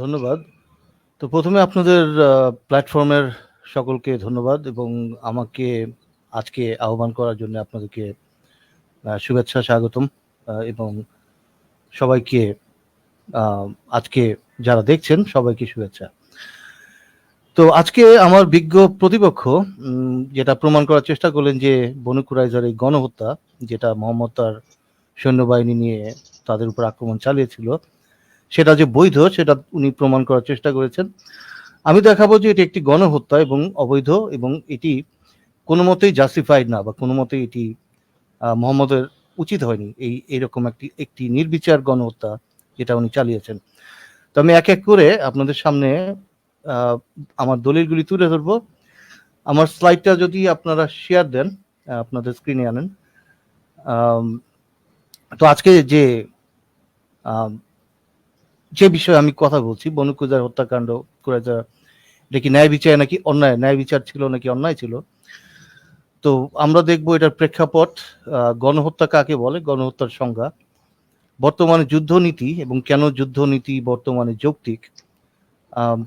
ধন্যবাদ। তো প্রথমে আপনাদের প্ল্যাটফর্মের সকলকে ধন্যবাদ এবং আমাকে আজকে আহ্বান করার জন্য আপনাদেরকে শুভেচ্ছা, স্বাগতম এবং সবাইকে আজকে যারা দেখছেন সবাইকে শুভেচ্ছা। তো আজকে আমার বিজ্ঞ প্রতিপক্ষ যেটা প্রমাণ করার চেষ্টা করলেন যে বনু কুরাইজার এই গণহত্যা, যেটা মোহাম্মদ তার সৈন্যবাহিনী নিয়ে তাদের উপর আক্রমণ চালিয়েছিল সেটা যে বৈধ সেটা উনি প্রমাণ করার চেষ্টা করেছেন। আমি দেখাবো যে এটি একটি গণহত্যা এবং অবৈধ এবং এটি কোনো মতেই জাস্টিফাইড না বা কোনো মতেই এটি মোহাম্মদের উচিত হয়নি। এই এরকম একটি একটি নির্বিচার গণহত্যা যেটা উনি চালিয়েছেন। তো আমি এক, এক করে আপনাদের সামনে আমার দলিলগুলি তুলে ধরবো। আমার স্লাইডটা যদি আপনারা শেয়ার দেন, আপনাদের স্ক্রিনে আনেন। তো আজকে যে যে বিষয়ে আমি কথা বলছি বনু কুরাইজার হত্যাকাণ্ড কুরাইজা এটা কি ন্যায় বিচার নাকি অন্যায়? ন্যায় বিচার ছিল নাকি অন্যায় ছিল? তো আমরা দেখব এটার প্রেক্ষাপট, গণহত্যা কাকে বলে? গণহত্যার সংজ্ঞা। বর্তমানে যুদ্ধনীতি এবং কেন যুদ্ধনীতি বর্তমানে যৌক্তিক?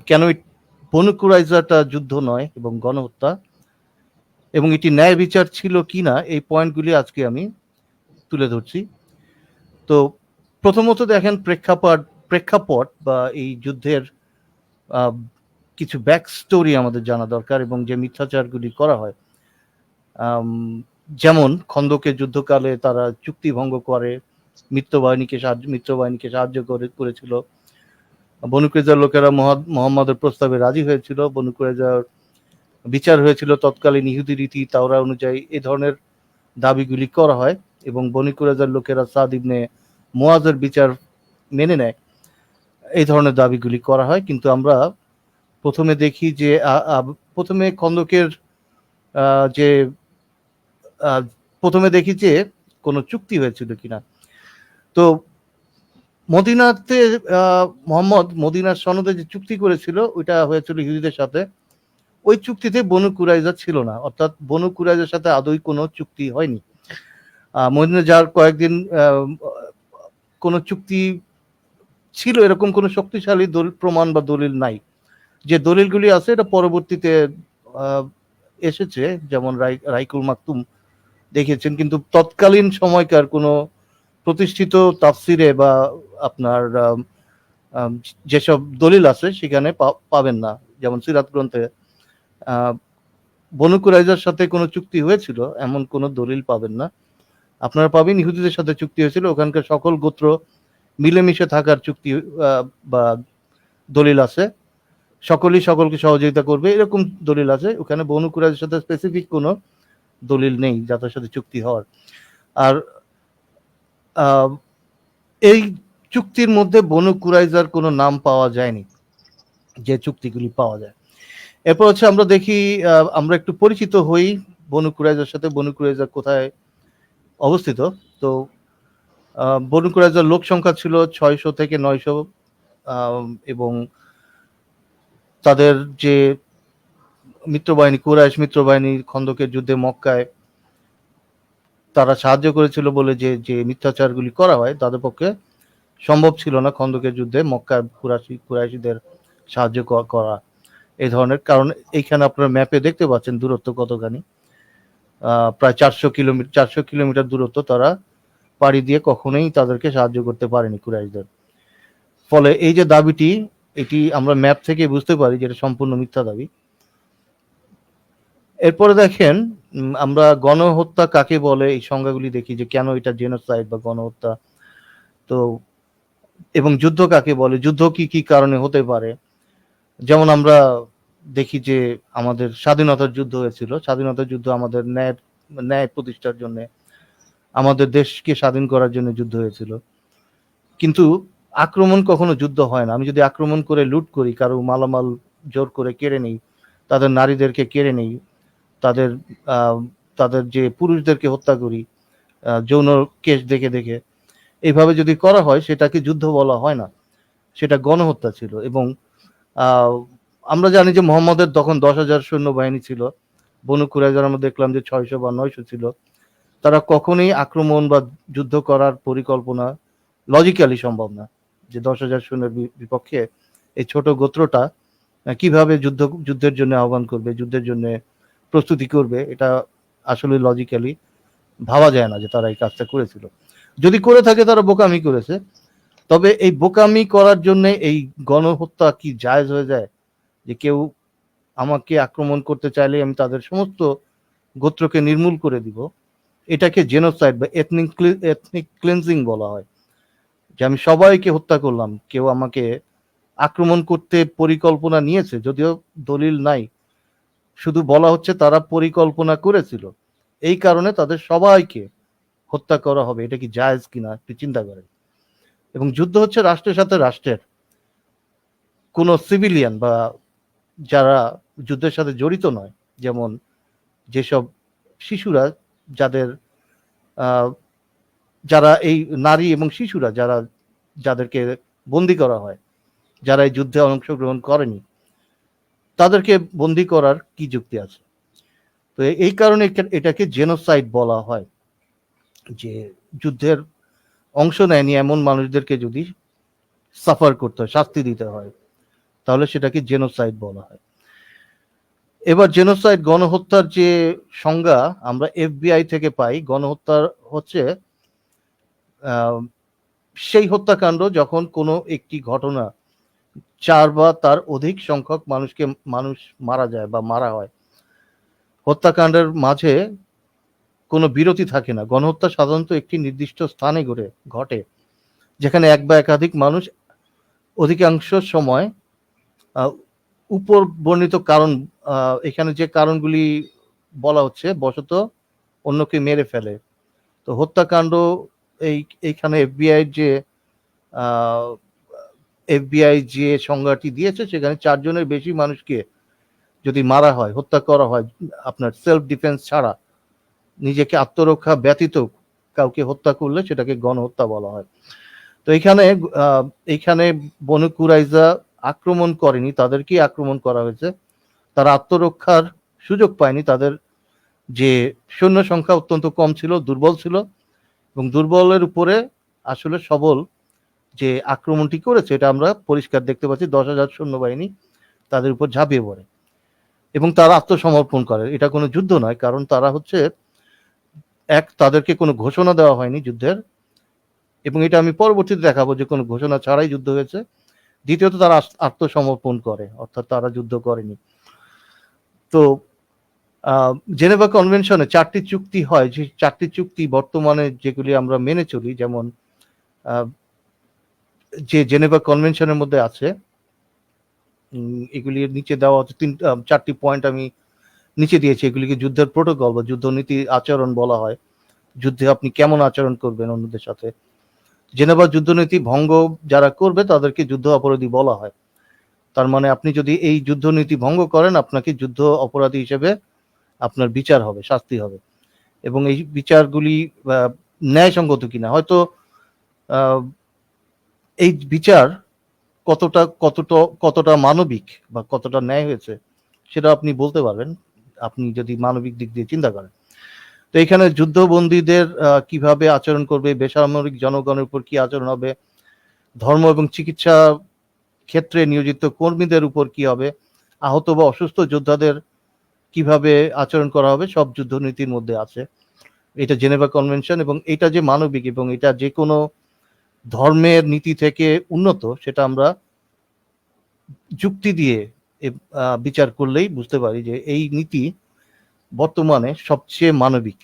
কেন এ বনু যুদ্ধ নয় এবং গণহত্যা? এবং এটি ন্যায় বিচার ছিল কি না এই পয়েন্টগুলি আজকে আমি তুলে ধরছি। তো প্রথমত দেখেন প্রেক্ষাপট প্রেক্ষাপট বা এই যুদ্ধের কিছু ব্যাক স্টোরি আমাদের জানা দরকার এবং যে মিথ্যাচারগুলি করা হয়। যেমন খন্দকের যুদ্ধকালে তারা চুক্তি ভঙ্গ করে, মিত্রবাহিনীকে সাহায্য মিত্রবাহিনীকে সাহায্য করে করেছিল। বনু কুরাইজার লোকেরা মহা মোহাম্মদের প্রস্তাবে রাজি হয়েছিল। বনু কুরাইজার বিচার হয়েছিল তৎকালীন ইহুদি রীতি তাওরা অনুযায়ী এ ধরনের দাবিগুলি করা হয় এবং বনু কুরাইজার লোকেরা সাদ ইবনে মুয়াজের বিচার মেনে নেয়। এই ধরনের দাবিগুলি করা হয়, কিন্তু আমরা প্রথমে দেখি যে প্রথমে খন্দকের যে প্রথমে দেখি যে কোনো চুক্তি হয়েছিল কিনা। তো মদিনাতে মোহাম্মদ মদিনার সনদে যে চুক্তি করেছিল, ওইটা হয়েছিল ইহুদিদের সাথে। ওই চুক্তিতে বনু কুরাইজা ছিল না। অর্থাৎ বনু কুরাইজার সাথে আদৌ কোনো চুক্তি হয়নি। মদিনা যাওয়ার কয়েকদিন কোনো চুক্তি ছিল এরকম কোনো শক্তিশালী দল, প্রমাণ বা দলিল নাই। যে দলিলগুলি আছে, এটা পরবর্তীতে এসেছে, যেমন রাই, রাইকুল মাকতুম দেখিয়েছেন, কিন্তু তৎকালীন সময়কার কোনো প্রতিষ্ঠিত তাফসিরে বা আপনার যেসব দলিল আছে, সেখানে পাবেন না। যেমন সিরাত গ্রন্থে আ বনু কুরাইজার সাথে কোনো চুক্তি হয়েছিল, এমন কোনো দলিল পাবেন না। আপনারা পাবেন, ইহুদিদের সাথে চুক্তি হয়েছিল, ওখানকার সকল গোত্র মিলেমিশে থাকার চুক্তি বা দলিল আছে। সকলেই সকলকে সহযোগিতা করবে, এরকম দলিল আছে। ওখানে বনু কুরাইজার সাথে স্পেসিফিক কোনো দলিল নেই যাদের সাথে চুক্তি হওয়ার। আর এই চুক্তির মধ্যে বনু কুরাইজার কোনো নাম পাওয়া যায়নি। যে চুক্তিগুলি পাওয়া যায়। এরপর হচ্ছে আমরা দেখি আমরা একটু পরিচিত হই বনু কুরাইজার সাথে বনু কুরাইজা কোথায় অবস্থিত। তো বনু কুরাইজার লোক সংখ্যা ছিল ৬০০ থেকে ৯০০ আম এবং তাদের যে মিত্রবাহিনী কুরাইশ মিত্রবাহিনী খন্দকের যুদ্ধে মক্কায় তারা সাহায্য করেছিল বলে যে, যে মিথ্যাচারগুলি করা হয় তাদের পক্ষে সম্ভব ছিল না খন্দকের যুদ্ধে মক্কার কুরাশি কুরাইশীদের সাহায্য করা। এই ধরনের কারণ এইখানে আপনারা ম্যাপে দেখতে পাচ্ছেন দূরত্ব কতখানি। প্রায় চারশো কিলোমিটার চারশো কিলোমিটার দূরত্ব তারা পাড়ি দিয়ে কখনোই তাদেরকে সাহায্য করতে পারেনি কুরাইশদের। ফলে এই যে দাবিটি এটি আমরা ম্যাপ থেকে বুঝতে পারি যে এটা সম্পূর্ণ মিথ্যা দাবি। এরপরে দেখেন আমরা গণহত্যা কাকে বলে এই সংজ্ঞাগুলি দেখি যে কেন এটা জেনোসাইড বা গণহত্যা। তো এবং যুদ্ধ কাকে বলে? যুদ্ধ কি, কি কারণে হতে পারে? যেমন আমরা দেখি যে আমাদের স্বাধীনতার যুদ্ধ হয়েছিল। স্বাধীনতার যুদ্ধ আমাদের ন্যায় ন্যায় প্রতিষ্ঠার জন্যে, আমাদের দেশকে স্বাধীন করার জন্য যুদ্ধ হয়েছিল। কিন্তু আক্রমণ কখনো যুদ্ধ হয় না। আমি যদি আক্রমণ করে লুট করি, কারও মালামাল জোর করে কেড়ে নেই, তাদের নারীদেরকে কেড়ে নেই, তাদের তাদের যে পুরুষদেরকে হত্যা করি, যৌন কেস দেখে, দেখে এইভাবে যদি করা হয় সেটাকে যুদ্ধ বলা হয় না। সেটা গণহত্যা ছিল এবং আমরা জানি যে মোহাম্মদের তখন ১০,০০০ সৈন্যবাহিনী ছিল। বনু কুরাইজার আমরা দেখলাম যে ৬০০ বা ৯০০ ছিল। তারা কখনোই আক্রমণ বা যুদ্ধ করার পরিকল্পনা লজিক্যালি সম্ভব না। যে ১০,০০০ সৈন্যের বি বিপক্ষে এই ছোট গোত্রটা কীভাবে যুদ্ধ যুদ্ধের জন্য আহ্বান করবে যুদ্ধের জন্য প্রস্তুতি করবে এটা আসলে লজিক্যালি ভাবা যায় না যে তারা এই কাজটা করেছিল। যদি করে থাকে তারা বোকামি করেছে। তবে এই বোকামি করার জন্য এই গণহত্যা কি জায়জ হয়ে যায়? যে কেউ আমাকে আক্রমণ করতে চাইলে আমি তাদের সমস্ত গোত্রকে নির্মূল করে দিব। এটাকে জেনোসাইড বা এথনিক এথনিক ক্লিনজিং বলা হয়, যে আমি সবাইকে হত্যা করলাম, কেউ আমাকে আক্রমণ করতে পরিকল্পনা নিয়েছে, যদিও দলিল নাই, শুধু বলা হচ্ছে তারা পরিকল্পনা করেছিল, এই কারণে তাদের সবাইকে হত্যা করা হবে, এটা কি জায়েজ কিনা একটু চিন্তা করেন। এবং যুদ্ধ হচ্ছে রাষ্ট্রের সাথে রাষ্ট্রের, কোনো সিভিলিয়ান বা যারা যুদ্ধের সাথে জড়িত নয়, যেমন যেসব শিশুরা যাদের যারা এই নারী এবং শিশুরা যারা যাদেরকে বন্দি করা হয়, যারা এই যুদ্ধে অংশগ্রহণ করেনি, তাদেরকে বন্দি করার কি যুক্তি আছে? তো এই কারণে এটা- এটাকে জেনোসাইড বলা হয়, যে যুদ্ধের অংশ নেয়নি এমন মানুষদেরকে যদি সাফার করতে হয়, শাস্তি দিতে হয়, তাহলে সেটাকে জেনোসাইড বলা হয়। এবার জেনোসাইড গণহত্যার যে সংজ্ঞা আমরা এফবিআই থেকে পাই, গণহত্যার হচ্ছে সেই হত্যাকাণ্ড যখন কোনো একটি ঘটনা চার বা তার অধিক সংখ্যক মানুষকে, মানুষ মারা যায় বা মারা হয়, হত্যাকাণ্ডের মাঝে কোনো বিরতি থাকে না। গণহত্যা সাধারণত একটি নির্দিষ্ট স্থানে ঘটে ঘটে, যেখানে এক বা একাধিক মানুষ অধিকাংশ সময় উপর বর্ণিত কারণ এখানে যে কারণগুলি বলা হচ্ছে বশত অন্যকে মেরে ফেলে। তো হত্যাকাণ্ড এই এইখানে এফবিআই যে এফবিআই যে সংজ্ঞাটি দিয়েছে সেখানে চারজনের বেশি মানুষকে যদি মারা হয় হত্যা করা হয় আপনার সেলফ ডিফেন্স ছাড়া নিজেকে আত্মরক্ষা ব্যতীত কাউকে হত্যা করলে সেটাকে গণহত্যা বলা হয়। তো এখানে আহ, এইখানে বনু কুরাইজা আক্রমণ করেনি তাদেরকে আক্রমণ করা হয়েছে। তারা আত্মরক্ষার সুযোগ পায়নি। তাদের যে সৈন্য সংখ্যা অত্যন্ত কম ছিল, দুর্বল ছিল এবং দুর্বলের উপরে আসলে সবল যে আক্রমণটি করেছে, এটা আমরা পরিষ্কার দেখতে পাচ্ছি। দশ হাজার সৈন্যবাহিনী তাদের উপর ঝাঁপিয়ে পড়ে এবং তারা আত্মসমর্পণ করে। এটা কোনো যুদ্ধ নয়, কারণ তারা হচ্ছে এক, তাদেরকে কোনো ঘোষণা দেওয়া হয়নি যুদ্ধের এবং এটা আমি পরবর্তীতে দেখাবো যে কোনো ঘোষণা ছাড়াই যুদ্ধ হয়েছে। দ্বিতীয়ত তারা আত্মসমর্পণ করে, অর্থাৎ তারা যুদ্ধ করেনি। তো জেনেভা কনভেনশনে চারটি চুক্তি হয়। যে চারটি চুক্তি বর্তমানে যেগুলি আমরা মেনে চলি, যেমন যে জেনেভা কনভেনশনের মধ্যে আছে এগুলির নিচে দেওয়া হচ্ছে, তিন চারটি পয়েন্ট আমি নিচে দিয়েছি। এগুলিকে যুদ্ধের প্রোটোকল বা যুদ্ধনীতি আচরণ বলা হয়। যুদ্ধে আপনি কেমন আচরণ করবেন অন্যদের সাথে? জেনেভা যুদ্ধনীতি ভঙ্গ যারা করবে, তাদেরকে যুদ্ধ অপরাধী বলা হয়। তার মানে আপনি যদি এই যুদ্ধনীতি ভঙ্গ করেন, আপনাকে যুদ্ধ অপরাধী হিসেবে আপনার বিচার হবে, শাস্তি হবে। এবং এই বিচারগুলি ন্যায়সঙ্গত কিনা। হয়তো এই বিচার কতটা কতটা কতটা মানবিক বা কতটা ন্যায় হয়েছে, সেটা আপনি বলতে পারবেন। আপনি যদি মানবিক দিক দিয়ে চিন্তা করেন। তো এখানে যুদ্ধবন্দীদের কীভাবে আচরণ করবে, বেসামরিক জনগণের উপর কি আচরণ হবে, ধর্ম এবং চিকিৎসা ক্ষেত্রে নিয়োজিত কর্মীদের উপর কি হবে? আহত বা অসুস্থ যোদ্ধাদের কীভাবে আচরণ করা হবে? সব যুদ্ধনীতির মধ্যে আছে। এটা জেনেভা কনভেনশন এবং এটা যে মানবিক এবং এটা যে কোনো ধর্মের নীতি থেকে উন্নত, সেটা আমরা যুক্তি দিয়ে বিচার করলেই বুঝতে পারি যে এই নীতি বর্তমানে সবচেয়ে মানবিক।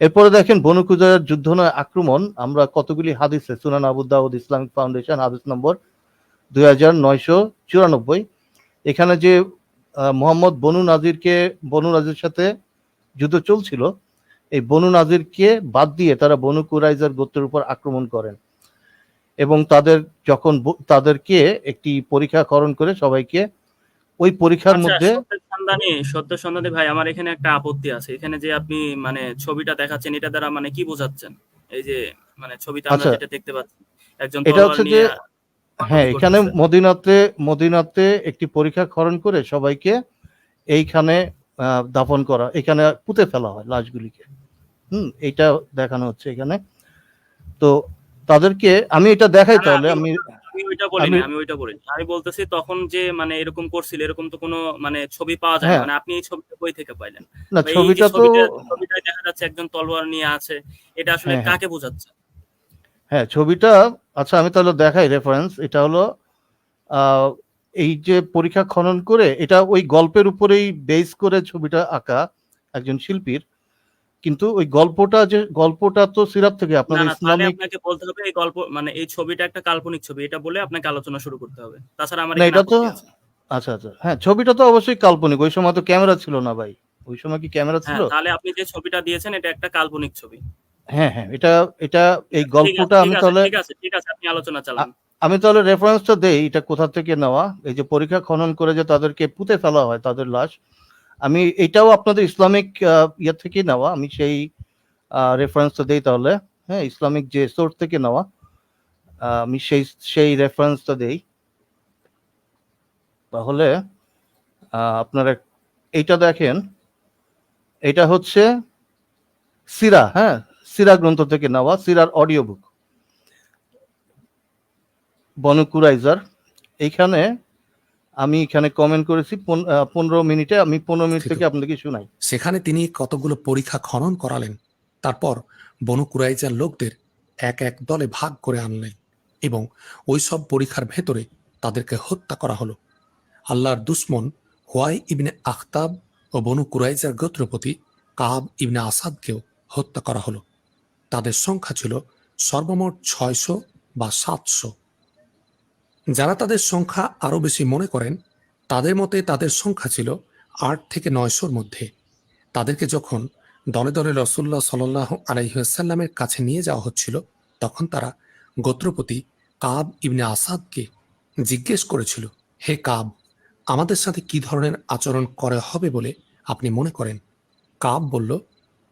এরপরে দেখেন বনুকুজার যুদ্ধ নয় আক্রমণ, আমরা কতগুলি হাদিসে সুনান আবু দাউদ ইসলামিক ফাউন্ডেশন হাদিস নম্বর দুই হাজার নয়শো চুরানব্বই। এখানে যে মোহাম্মদ বনু নাজিরকে বনু নাজির সাথে যুদ্ধ চলছিল এই বনু নাজিরকে বাদ দিয়ে তারা বনু কুরাইজার গোত্রের উপর আক্রমণ করেন এবং তাদের যখন তাদেরকে একটি পরীক্ষাকরণ করে সবাইকে ওই পরীক্ষার আচ্ছা, মধ্যে সন্ধানী সন্ধানী ভাই আমার এখানে একটা আপত্তি আছে। এখানে যে আপনি মানে ছবিটা দেখাচ্ছেন এটা দ্বারা মানে কি বোঝাচ্ছেন? এই যে মানে ছবিটা আমরা আচ্ছা। যেটা দেখতে পাচ্ছি একজন এটা হচ্ছে যে- হ্যাঁ এখানে মদিনাতে মদিনাতে একটি পরীক্ষা খরণ করে সবাইকে এইখানে দাফন করা এখানে পুঁতে ফেলা হয় লাশগুলিকে হুম এটা দেখানো হচ্ছে এখানে তো তাদেরকে আমি এটা দেখাই তাহলে আমি- আমি ওইটা বলিনি আমি- ওইটা বলিনি আমি বলতেছি তখন যে মানে এরকম করছিল এরকম তো কোনো মানে ছবি পাওয়া যায়। হ্যাঁ। মানে আপনি এই ছবিটা কই থেকে পাইলেন না ছবিটা তো ছবিটা- দেখা যাচ্ছে একজন তলোয়ার নিয়ে আছে এটা আসলে হ্যাঁ, হ্যাঁ। কাকে বোঝাচ্ছে হ্যাঁ ছবিটা আচ্ছা আমি তাহলে দেখাই রেফারেন্স এটা হলো এই যে পরীক্ষা খনন করে এটা ওই গল্পের উপরেই বেস করে ছবিটা আঁকা একজন শিল্পীর কিন্তু ওই গল্পটা যে গল্পটা তো সিরাপ থেকে তাহলে ইসলামিক আপনাকে বলতে হবে এই গল্প মানে এই ছবিটা একটা কাল্পনিক ছবি এটা বলে আপনাকে আলোচনা শুরু করতে হবে। তাছাড়া আমার এটা তো আচ্ছা আচ্ছা হ্যাঁ ছবিটা তো অবশ্যই কাল্পনিক ওই সময় তো ক্যামেরা ছিল না ভাই ওই সময় কি ক্যামেরা হ্যাঁ ছিল? তাহলে আপনি যে ছবিটা দিয়েছেন এটা একটা কাল্পনিক ছবি। হ্যাঁ হ্যাঁ এটা এটা এই গল্পটা আমি তাহলে ঠিক আছে ঠিক আছে আপনি আলোচনা চালান। আমি তাহলে রেফারেন্সটা দেই এটা কোথা থেকে নেওয়া? এই যে পরীক্ষা খনন করে যে তাদেরকে পুঁতে ফেলা হয় তাদের লাশ আমি এটাও আপনাদের ইসলামিক ইয়ে থেকে নেওয়া আমি সেই রেফারেন্সটা দেই তাহলে হ্যাঁ ইসলামিক যে সোর্স থেকে নেওয়া আমি সেই সেই রেফারেন্সটা দেই। তাহলে আপনারা এইটা দেখেন এটা হচ্ছে সিরা হ্যাঁ সিরা গ্রন্থ থেকে নেওয়া সিরার অডিও বুক বনকুরাইজার এইখানে আমি এখানে কমেন্ট করেছি পন- পনেরো মিনিটে আমি পনেরো মিনিট থেকে আপনাদেরকে শোনাই। সেখানে তিনি কতগুলো পরীক্ষা খনন করালেন তারপর বনু কুরাইজার লোকদের এক এক দলে ভাগ করে আনলেন এবং ওই সব পরীক্ষার ভেতরে তাদেরকে হত্যা করা হলো। আল্লাহর দুশ্মন হোয়াই ইবনে আখতাব ও বনু কুরাইজার গোত্রপতি কাব ইবনে আসাদকেও হত্যা করা হলো। তাদের সংখ্যা ছিল সর্বমোট ছয়শো বা সাতশো। যারা তাদের সংখ্যা আরও বেশি মনে করেন, তাদের মতে তাদের সংখ্যা ছিল আট থেকে নয়শোর মধ্যে। তাদেরকে যখন দলে দলে রসুল্লাহ সাল্লাহ আলাইসাল্লামের কাছে নিয়ে যাওয়া হচ্ছিল, তখন তারা গোত্রপতি কাব ইবনে আসাদকে জিজ্ঞেস করেছিল, হে কাব, আমাদের সাথে কি ধরনের আচরণ করা হবে বলে আপনি মনে করেন? কাব বলল,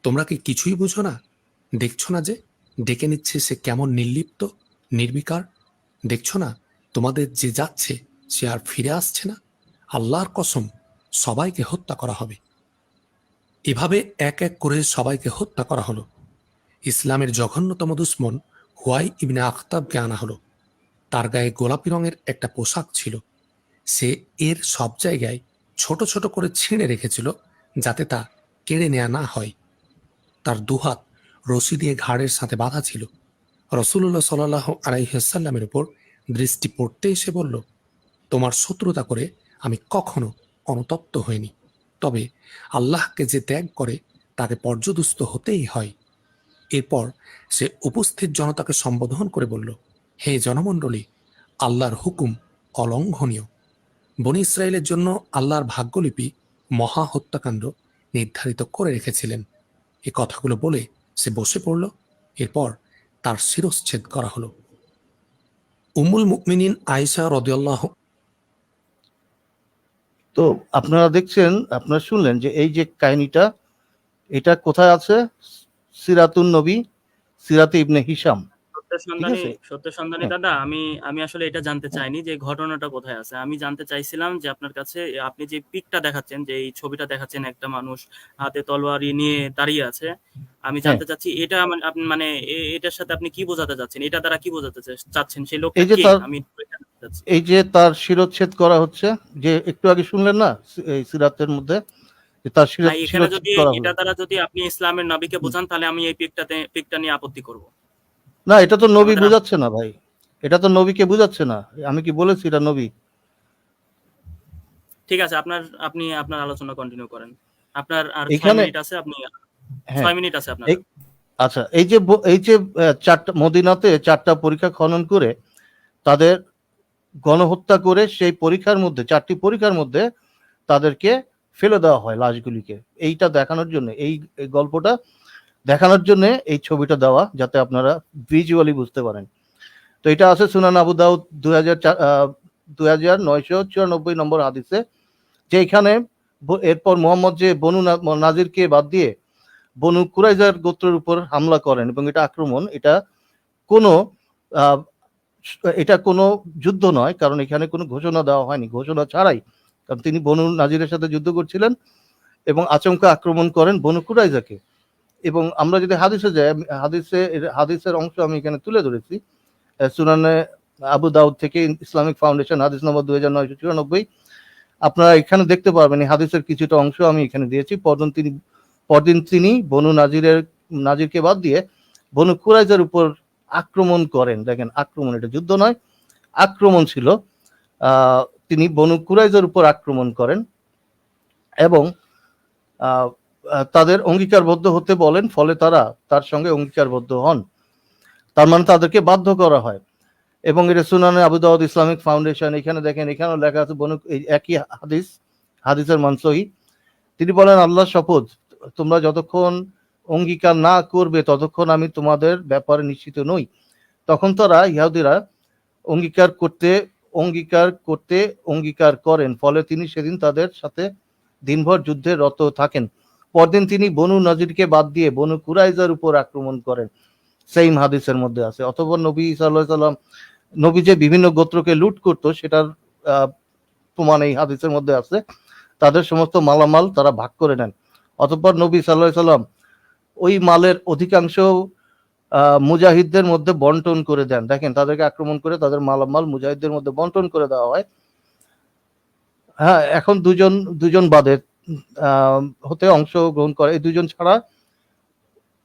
তোমরা কি কিছুই বুঝো না? দেখছ না যে ডেকে নিচ্ছে সে কেমন নির্লিপ্ত, নির্বিকার? দেখছ না তোমাদের যে যাচ্ছে সে আর ফিরে আসছে না? আল্লাহর কসম, সবাইকে হত্যা করা হবে। এভাবে এক এক করে সবাইকে হত্যা করা হলো। ইসলামের জঘন্যতম দুশ্মন হুয়াই ইবনে আখতাবকে আনা হলো। তার গায়ে গোলাপি রঙের একটা পোশাক ছিল। সে এর সব জায়গায় ছোট ছোট করে ছিঁড়ে রেখেছিল যাতে তা কেড়ে নেওয়া না হয়। তার দুহাত রশি দিয়ে ঘাড়ের সাথে বাঁধা ছিল। রসুল্লাহ সাল্লাহ আলাইসাল্লামের উপর দৃষ্টি পড়তে এসে বলল, তোমার শত্রুতা করে আমি কখনো অনুতপ্ত হইনি। তবে আল্লাহকে যে ত্যাগ করে, তাকে পর্যদুস্ত হতেই হয়। এরপর সে উপস্থিত জনতাকে সম্বোধন করে বলল, হে জনমণ্ডলী, আল্লাহর হুকুম অলঙ্ঘনীয়। বনি ইসরায়েলের জন্য আল্লাহর ভাগ্যলিপি মহা হত্যাকাণ্ড নির্ধারিত করে রেখেছিলেন। এ কথাগুলো বলে সে বসে পড়ল। এরপর তার শিরশ্ছেদ করা হলো। উমুল মুকমিনিন আয়েশা রদিয়াল্লাহ তো আপনারা দেখছেন, আপনারা শুনলেন যে এই যে কাহিনীটা, এটা কোথায় আছে? সিরাতুন নবী, সিরাতে ইবনে হিসাম সত্যের সন্ধানী হ্যাঁ। দাদা আমি আমি আসলে এটা জানতে চাইনি যে ঘটনাটা কোথায় আছে। আমি জানতে চাইছিলাম যে আপনার কাছে আপনি যে পিকটা দেখাচ্ছেন যে এই ছবিটা দেখাচ্ছেন একটা মানুষ হাতে তলোয়ারি নিয়ে দাঁড়িয়ে আছে আমি জানতে চাচ্ছি এটা মানে আপনি মানে এটার সাথে আপনি কি বোঝাতে চাচ্ছেন? এটা দ্বারা কি বোঝাতে চাচ্ছেন? সেই লোকটা এই যে কে? তার- আমি। এই যে তার শিরচ্ছেদ করা হচ্ছে যে একটু আগে শুনলেন না এই সিরাতের মধ্যে? তার শিরচ্ছেদ করা এটা দ্বারা যদি আপনি ইসলামের নবীকে বোঝান তাহলে আমি এই পিকটাতে পিকটা নিয়ে আপত্তি করব। না এটা তো নবী বুঝাচ্ছে না ভাই। এটা তো নবীকে বুঝাচ্ছে না। আমি কি বলেছি এটা নবী? ঠিক আছে আপনার আপনি আপনার আলোচনা কন্টিনিউ করেন। আপনার আর ছয় এখানে- মিনিট আছে আপনি হ্যাঁ। ছয় মিনিট আছে আপনার। আচ্ছা এই যে এই যে চারটা মদিনাতে চারটা পরীক্ষা খনন করে তাদের গণহত্যা করে সেই পরীক্ষার মধ্যে চারটি পরীক্ষার মধ্যে তাদেরকে ফেলে দেওয়া হয় লাশগুলিকে। এইটা দেখানোর জন্য এই গল্পটা দেখানোর জন্য এই ছবিটা দেওয়া, যাতে আপনারা ভিজুয়ালি বুঝতে পারেন। তো এটা আছে সুনান আবু দাউদ দুই হাজার দুই হাজার নয়শো চুরানব্বই নম্বর হাদিসে যে এখানে এরপর মোহাম্মদ যে বনু নাজিরকে বাদ দিয়ে বনু কুরাইজার গোত্রের উপর হামলা করেন এবং এটা আক্রমণ, এটা কোনো এটা কোনো যুদ্ধ নয়, কারণ এখানে কোনো ঘোষণা দেওয়া হয়নি। ঘোষণা ছাড়াই, কারণ তিনি বনু নাজিরের সাথে যুদ্ধ করছিলেন এবং আচমকা আক্রমণ করেন বনু কুরাইজাকে। এবং আমরা যদি হাদিসে যাই হাদিসে হাদিসের অংশ আমি এখানে তুলে ধরেছি। সুনানে আবু দাউদ থেকে ইসলামিক ফাউন্ডেশন, হাদিস নম্বর দুই হাজার নয়শো চুরানব্বই। আপনারা এখানে দেখতে পারবেন হাদিসের কিছুটা অংশ আমি এখানে দিয়েছি। পরদিন তিনি পরদিন তিনি বনু নাজিরের, নাজিরকে বাদ দিয়ে বনু কুরাইজার উপর আক্রমণ করেন। দেখেন, আক্রমণ এটা যুদ্ধ নয়, আক্রমণ ছিল। তিনি বনু কুরাইজার উপর আক্রমণ করেন এবং তাদের অঙ্গীকারবদ্ধ হতে বলেন, ফলে তারা তার সঙ্গে অঙ্গীকারবদ্ধ হন। তার মানে তাদেরকে বাধ্য করা হয়। এবং এটা সুনানে আবু দাউদ ইসলামিক ফাউন্ডেশন, এখানে দেখেন, এখানেও লেখা আছে, বনু একই হাদিস, হাদিসের মানসই তিনি বলেন, আল্লাহ শপথ, তোমরা যতক্ষণ অঙ্গীকার না করবে, ততক্ষণ আমি তোমাদের ব্যাপারে নিশ্চিত নই। তখন তারা ইহুদিরা অঙ্গীকার করতে অঙ্গীকার করতে অঙ্গীকার করেন, ফলে তিনি সেদিন তাদের সাথে দিনভর যুদ্ধে রত থাকেন। পরদিন তিনি বনু নজিরকে বাদ দিয়ে বনু কুরাইজার উপর আক্রমণ করেন। সেইম হাদিসের মধ্যে আছে। অথবা নবী সাল্লাম নবী যে বিভিন্ন গোত্রকে লুট করত সেটার প্রমাণ এই হাদিসের মধ্যে আছে। তাদের সমস্ত মালামাল তারা ভাগ করে নেন। অতঃপর নবী সাল্লাহ সাল্লাম ওই মালের অধিকাংশ মুজাহিদদের মধ্যে বন্টন করে দেন। দেখেন তাদেরকে আক্রমণ করে তাদের মালামাল মুজাহিদদের মধ্যে বন্টন করে দেওয়া হয়। হ্যাঁ এখন দুজন দুজন বাদে। আহ, হতে অংশ গ্রহণ করে। এই দুজন ছাড়া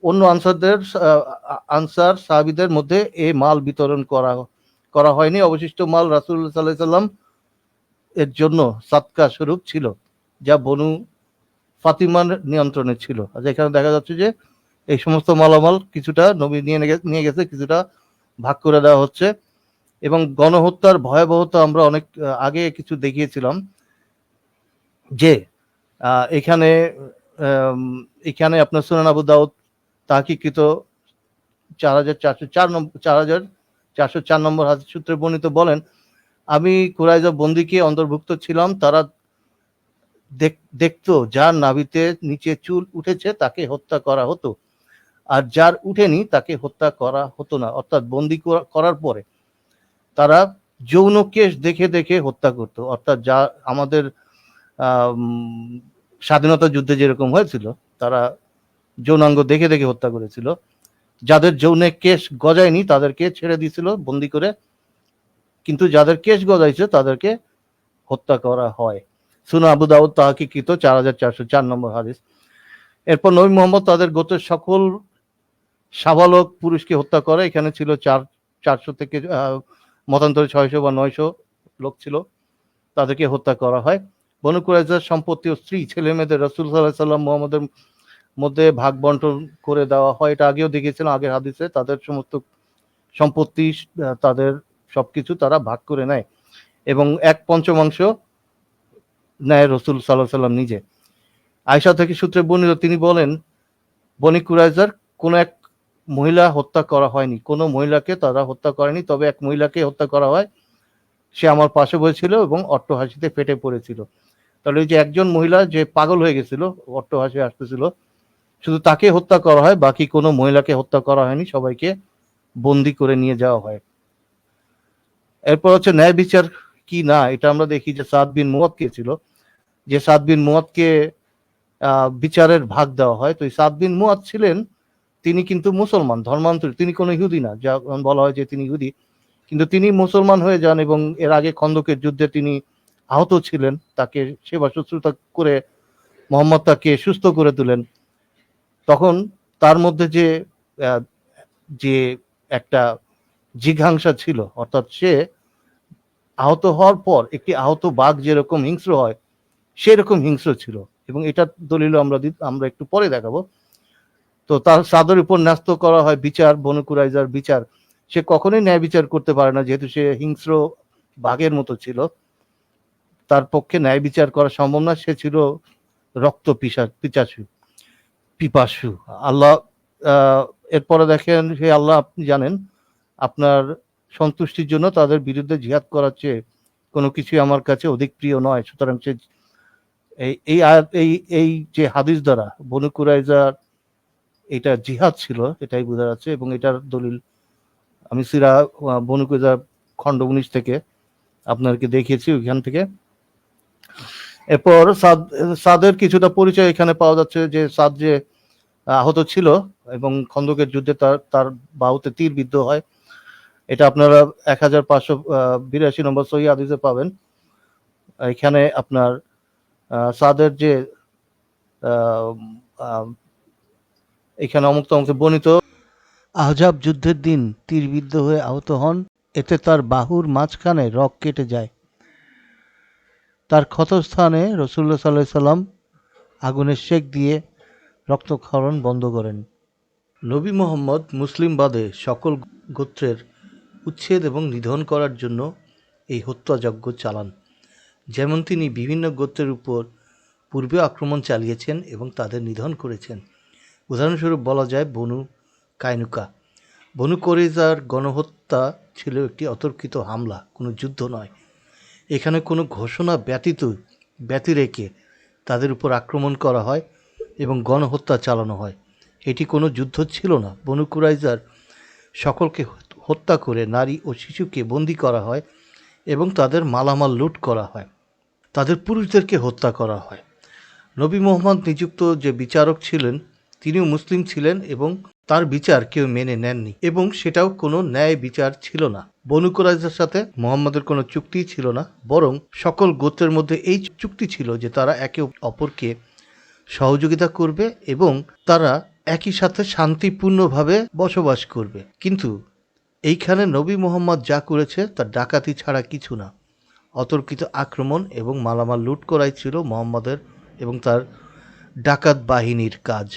অন্য আনসারদের আনসার সাহাবিদের মধ্যে এই মাল বিতরণ করা করা হয়নি। অবশিষ্ট মাল রাসুল সাল্লাহ সাল্লাম এর জন্য সাতকা স্বরূপ ছিল, যা বনু ফাতিমার নিয়ন্ত্রণে ছিল। আর এখানে দেখা যাচ্ছে যে এই সমস্ত মালামাল কিছুটা নবী নিয়ে নিয়ে গেছে, কিছুটা ভাগ করে দেওয়া হচ্ছে। এবং গণহত্যার ভয়াবহতা আমরা অনেক, আগে কিছু দেখিয়েছিলাম যে এখানে এখানে আপনার সুনান আবু দাউদ তাহকিকৃত চার হাজার চারশো চার নম্বর চার হাজার চারশো চার নম্বর হাদিস সূত্রে বর্ণিত বলেন আমি কুরাইজা বন্দিকে অন্তর্ভুক্ত ছিলাম তারা দেখ- দেখতো যার নাভিতে নিচে চুল উঠেছে তাকে হত্যা করা হতো। আর যার উঠেনি তাকে হত্যা করা হতো না। অর্থাৎ বন্দি করা- করার পরে তারা যৌন কেশ দেখে দেখে হত্যা করত। অর্থাৎ যা আমাদের আম, স্বাধীনতা যুদ্ধে যেরকম হয়েছিল, তারা যৌনাঙ্গ দেখে দেখে হত্যা করেছিল। যাদের যৌনে কেশ গজায়নি, তাদেরকে ছেড়ে দিয়েছিল, বন্দি করে। কিন্তু যাদের কেশ গজাইছে, তাদেরকে হত্যা করা হয়। সুনা আবু দাউদ তাহাকিকৃত চার হাজার চারশো চার নম্বর হাদিস। এরপর নবী মোহাম্মদ তাদের গোত্রের সকল সাবালক পুরুষকে হত্যা করে। এখানে ছিল চার, চারশো থেকে মতান্তরে ছয়শো বা নয়শো লোক ছিল। তাদেরকে হত্যা করা হয়। বনু কুরাইজার সম্পত্তি ও স্ত্রী, ছেলে মেয়েদের রসুল সাল্লাহ সাল্লাম মোহাম্মদের মধ্যে ভাগ বন্টন করে দেওয়া হয়। এটা আগেও দেখেছিলাম আগের হাদিসে তাদের সমস্ত সম্পত্তি তাদের সবকিছু তারা ভাগ করে নেয় এবং এক পঞ্চমাংশ নেয় রসুল সাল্লাহ সাল্লাম নিজে। আয়সা থেকে সূত্রে বর্ণিত তিনি বলেন, বনি কুরাইজার কোনো এক মহিলা হত্যা করা হয়নি। কোনো মহিলাকে তারা হত্যা করেনি, তবে এক মহিলাকে হত্যা করা হয়। সে আমার পাশে বসেছিল এবং অট্টহাসিতে ফেটে পড়েছিল। তাহলে ওই যে একজন মহিলা যে পাগল হয়ে গেছিল, অট্টহাসি আসতেছিল, শুধু তাকে হত্যা করা হয়, বাকি কোনো মহিলাকে হত্যা করা হয়নি, সবাইকে বন্দি করে নিয়ে যাওয়া হয়। এরপর হচ্ছে ন্যায় বিচার কি না, এটা আমরা দেখি যে সাদ বিন মুয়াদ কে ছিল, যে সাদ বিন মুয়াদকে বিচারের ভাগ দেওয়া হয়। তো এই সাদ বিন মুয়াদ ছিলেন, তিনি কিন্তু মুসলমান ধর্মান্তরিত তিনি কোনো ইহুদি না, যা বলা হয় যে তিনি ইহুদি। কিন্তু তিনি মুসলমান হয়ে যান এবং এর আগে খন্দকের যুদ্ধে তিনি আহত ছিলেন, তাকে সেবা শুশ্রূষা করে, মোহাম্মদ তাকে সুস্থ করে তুলেন। তখন তার মধ্যে যে যে একটা জিঘাংসা ছিল, অর্থাৎ সে আহত হওয়ার পর, একটি আহত বাঘ যেরকম হিংস্র হয়, সেরকম হিংস্র ছিল। এবং এটার দলিল আমরা আমরা একটু পরে দেখাবো। তো তার সাদের উপর ন্যস্ত করা হয় বিচার বনুকুরাইজার বিচার। সে কখনোই ন্যায় বিচার করতে পারে না, যেহেতু সে হিংস্র বাঘের মতো ছিল। তার পক্ষে ন্যায় বিচার করা সম্ভব না। সে ছিল রক্ত পিসা পিচাসু পিপাসু। আল্লাহ এরপরে দেখেন সে আল্লাহ আপনি জানেন আপনার সন্তুষ্টির জন্য তাদের বিরুদ্ধে জিহাদ করার চেয়ে কোনো কিছুই আমার কাছে অধিক প্রিয় নয়। সুতরাং সে এই এই এই এই যে হাদিস দ্বারা বনু কুরাইজার এটা জিহাদ ছিল এটাই বোঝা যাচ্ছে এবং এটার দলিল আমি সিরা আহ, বনু কুরাইজার খণ্ড উনিশ থেকে আপনাদেরকে দেখিয়েছি ওইখান থেকে। এরপর সাদ, সাদের কিছুটা পরিচয় এখানে পাওয়া যাচ্ছে যে সাদ যে আহত ছিল এবং খন্দকের যুদ্ধে তার তার বাহুতে তীর বিদ্ধ হয়। এটা আপনারা এক হাজার পাঁচশো বিরাশি নম্বর সহি হাদিসে পাবেন। এখানে আপনার সাদের যে এখানে অমুক তমুক বর্ণিত, আহজাব যুদ্ধের দিন তীরবিদ্ধ হয়ে আহত হন, এতে তার বাহুর মাঝখানে রক কেটে যায়। তার ক্ষতস্থানে রসুল্লা সাল্লাহ সাল্লাম আগুনের শেক দিয়ে রক্তক্ষরণ বন্ধ করেন। নবী মোহাম্মদ মুসলিম বাদে সকল গোত্রের উচ্ছেদ এবং নিধন করার জন্য এই হত্যাযজ্ঞ চালান, যেমন তিনি বিভিন্ন গোত্রের উপর পূর্বে আক্রমণ চালিয়েছেন এবং তাদের নিধন করেছেন। উদাহরণস্বরূপ বলা যায় বনু কায়নুকা বনু করিজার গণহত্যা ছিল একটি অতর্কিত হামলা, কোনো যুদ্ধ নয়। এখানে কোনো ঘোষণা ব্যতীত, ব্যতি রেখে তাদের উপর আক্রমণ করা হয় এবং গণহত্যা চালানো হয়। এটি কোনো যুদ্ধ ছিল না। বনু কুরাইজার সকলকে হত্যা করে নারী ও শিশুকে বন্দি করা হয় এবং তাদের মালামাল লুট করা হয়। তাদের পুরুষদেরকে হত্যা করা হয়। নবী মোহাম্মদ নিযুক্ত যে বিচারক ছিলেন, তিনিও মুসলিম ছিলেন এবং তার বিচার কেউ মেনে নেননি এবং সেটাও কোনো ন্যায় বিচার ছিল না। বনু কুরাইজার সাথে মোহাম্মদের কোনো চুক্তি ছিল না, বরং সকল গোত্রের মধ্যে এই চুক্তি ছিল যে তারা একে অপরকে সহযোগিতা করবে এবং তারা একই সাথে শান্তিপূর্ণভাবে বসবাস করবে। কিন্তু এইখানে নবী মোহাম্মদ যা করেছে তা ডাকাতি ছাড়া কিছু না। অতর্কিত আক্রমণ এবং মালামাল লুট করাই ছিল মোহাম্মদের এবং তার ডাকাত বাহিনীর কাজ।